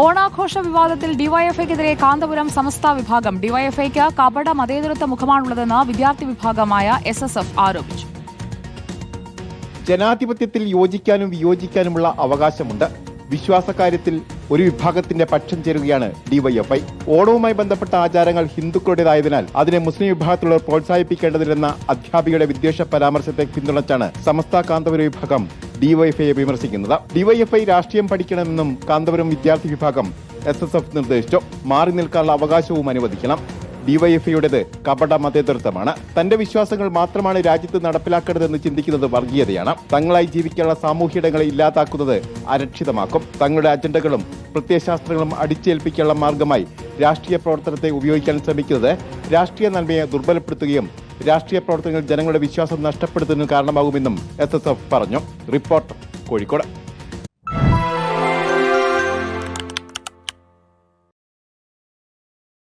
ഓണാഘോഷ വിവാദത്തിൽ ഡിവൈഎഫ്ഐക്കെതിരെ കാന്തപുരം സമസ്ത വിഭാഗം. ഡിവൈഎഫ്ഐക്ക് കപട മതേതരത്വ മുഖമാണുള്ളതെന്ന് വിദ്യാർത്ഥി വിഭാഗമായ എസ് എസ് എഫ് ആരോപിച്ചു. ജനാധിപത്യത്തിൽ യോജിക്കാനും വിയോജിക്കാനുമുള്ള അവകാശമുണ്ട്. വിശ്വാസകാര്യത്തിൽ ഒരു വിഭാഗത്തിന്റെ പക്ഷം ചേരുകയാണ് ഡിവൈഎഫ്ഐ. ഓണവുമായി ബന്ധപ്പെട്ട ആചാരങ്ങൾ ഹിന്ദുക്കളുടേതായതിനാൽ അതിനെ മുസ്ലിം വിഭാഗത്തിലുള്ളവർ പ്രോത്സാഹിപ്പിക്കേണ്ടതില്ലെന്ന അധ്യാപികയുടെ വിദ്വേഷ പരാമർശത്തെ പിന്തുണച്ചാണ് സമസ്ത കാന്തപുര വിഭാഗം ഡിവൈഎഫ്ഐയെ വിമർശിക്കുന്നത്. ഡിവൈഎഫ്ഐ രാഷ്ട്രീയം പഠിക്കണമെന്നും കാന്തപുരം വിദ്യാർത്ഥി വിഭാഗം എസ് എസ് എഫ് നിർദ്ദേശിച്ചു. മാറി നിൽക്കാനുള്ള അവകാശവും അനുവദിക്കണം. ഡിവൈഎഫ്ഐയുടേത് കപട മതേതൃത്വമാണ് തന്റെ വിശ്വാസങ്ങൾ മാത്രമാണ് രാജ്യത്ത് നടപ്പിലാക്കേണ്ടതെന്ന് ചിന്തിക്കുന്നത് വർഗീയതയാണ്. തങ്ങളായി ജീവിക്കാനുള്ള സാമൂഹ്യയിടങ്ങളെ ഇല്ലാതാക്കുന്നത് അരക്ഷിതമാക്കും. തങ്ങളുടെ അജണ്ടകളും പ്രത്യയശാസ്ത്രങ്ങളും അടിച്ചേൽപ്പിക്കാനുള്ള മാർഗമായി രാഷ്ട്രീയ പ്രവർത്തനത്തെ ഉപയോഗിക്കാൻ ശ്രമിക്കുന്നത് രാഷ്ട്രീയ നന്മയെ ദുർബലപ്പെടുത്തുകയും രാഷ്ട്രീയ പ്രവർത്തനങ്ങൾ ജനങ്ങളുടെ വിശ്വാസം നഷ്ടപ്പെടുത്തുന്നതിന് കാരണമാകുമെന്നും എസ് പറഞ്ഞു. റിപ്പോർട്ട് കോഴിക്കോട്.